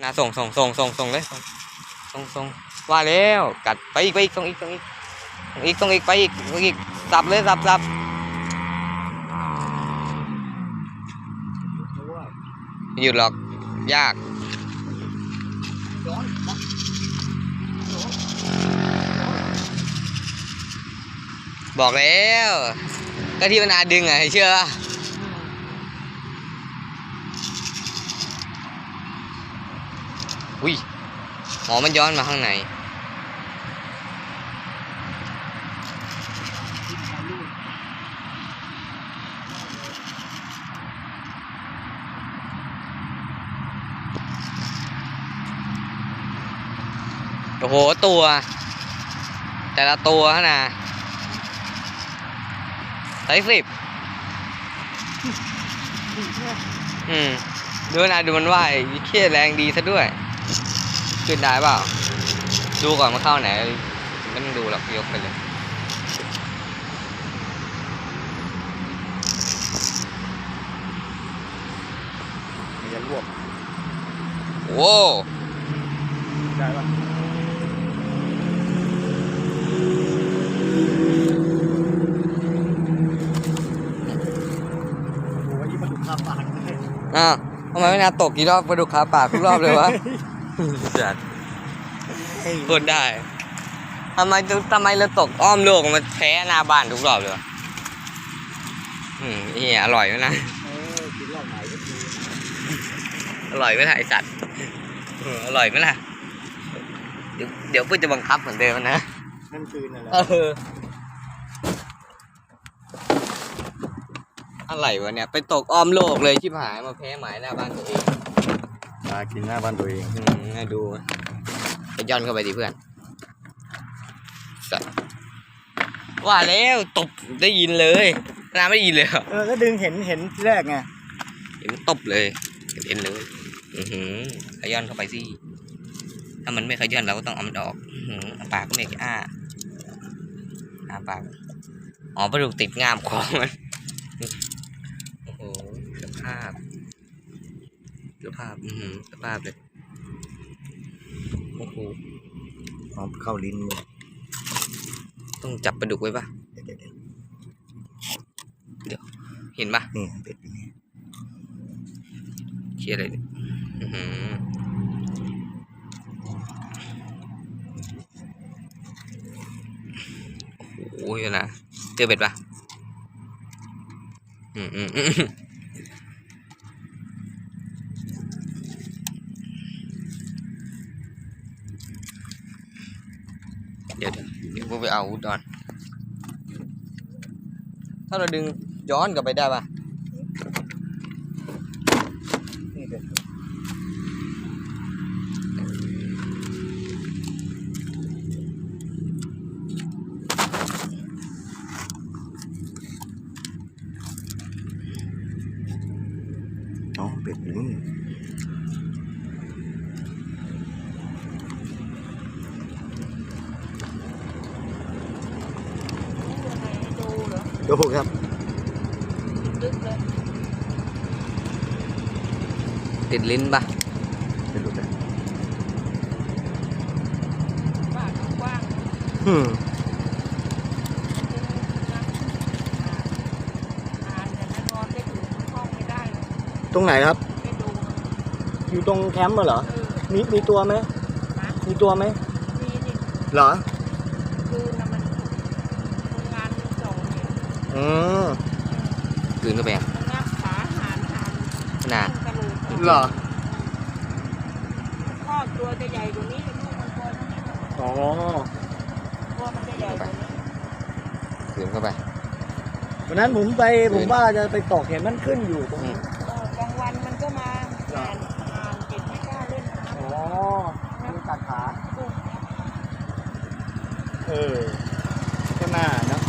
นะส่งส่งส่งส่งส่งเลยส่งส่งว่าแล้วกัดไปอีกไปอีกส่งอีกส่งอีกส่งอีกส่งอีกไปอีกส่งอีกสับเลยสับสับหยุดหรอกยากบอกแล้วก็ที่มันอาดึงอะเชื่อปะ อุ้ยอ๋อมันย้อนมาข้างในโอ้โห ตัว แต่ละตัวนะใส่สิบอืมดูนะดูมันว่ายเครียดแรงดีซะด้วย ขึ้นได้เปล่า ดูก่อนมาเข้าไหนไม่ต้องดูหรอกยกไปเลยมันจะรวบโว้ได้ปะโอ้ยนี่มันดุคาปากเลยอ้าวทำไมไม่นาตกกี่รอบกระดูกขาปากทุกรอบเลยวะ จัดเฮ้ยพูดได้ทำไมถึงทำไมเราตกอ้อมโลกมันแพ้หน้าบ้านทุกรอบเลยวะอืมเฮียอร่อยไหมนะเออกินรอบไหนก็คืออร่อยไหมล่ะไอสัตว์เอออร่อยไหมล่ะ เดี๋ยวเดี๋ยวเพื่อนจะบังคับเหมือนเดิมนะนั่นคืนนั่นแหละเอออะไรวะเนี่ย ไปตกอ้อมโลกเลยชิบหายมาแพ้หมายหน้าบ้านตัวเอง มากินหน้าบ้านตัวเองอืมน่าดูไปย่อนเข้าไปดิเพื่อนสัตว์ว่าแล้วตบได้ยินเลยน้าไม่ได้ยินเลยเหรอเออก็ดึงเห็นเห็นที่แรกไงเห็นมันตบเลยเห็นเลยอือหือขย้อนเข้าไปสิถ้ามันไม่ขย้อนเราก็ต้องเอามันออกอื้อหืออาปากก็ไม่อ้าอ้าปากอ๋อปลาดุกติดง่ามคอมันโอ้โหสภาพ สภาพ อือหือสภาพเลยโอ้โหอ๋อเข้าลิ้นเลยต้องจับปลาดุกไว้ปะเดี๋ยวเดี๋ยวเดี๋ยวเห็นปะนี่เป็ดอยู่นี่เครียดเลยเนี่ยอื้อหือโอ้โหเดี๋ยวนะเจอเบ็ดปะอืมอืมอืม เดี๋ยวเดี๋ยวเดี๋ยวพวกไปเอาอาวุธก่อน ถ้าเราดึงย้อนกลับไปได้ปะ นี่เป็ดอ๋อเป็ดอยู่นี่ ดูครับติดลิ้นปะเป็นรูปแบบบ้านกว้างอืมอ่านแต่นอนไม่ถึงห้องไม่ได้เลยตรงไหนครับไม่ดูอยู่ตรงแคมป์เหรอเออมีมีตัวไหมนะมีตัวไหมมีนี่เหรอ คืนน่ะมันทำงานมีสองเนี่ย อืมกลืนเข้าไปอะมันงับขาหานหานน่ะกระโหลกออกเหรอพ่อตัวจะใหญ่กว่านี้ลูกมันตัวเท่านี้อ๋อตัวมันจะใหญ่กว่านี้กลืนเข้าไป วันนั้นผมไปเออผมว่าจะไปตกเห็นมันขึ้นอยู่ตรงอืม เออกลางวันมันก็มาอ่านอ่านเก็บไม่กล้าเล่นอ๋อมันตัดขาลูกเออใช่ไหมเนาะ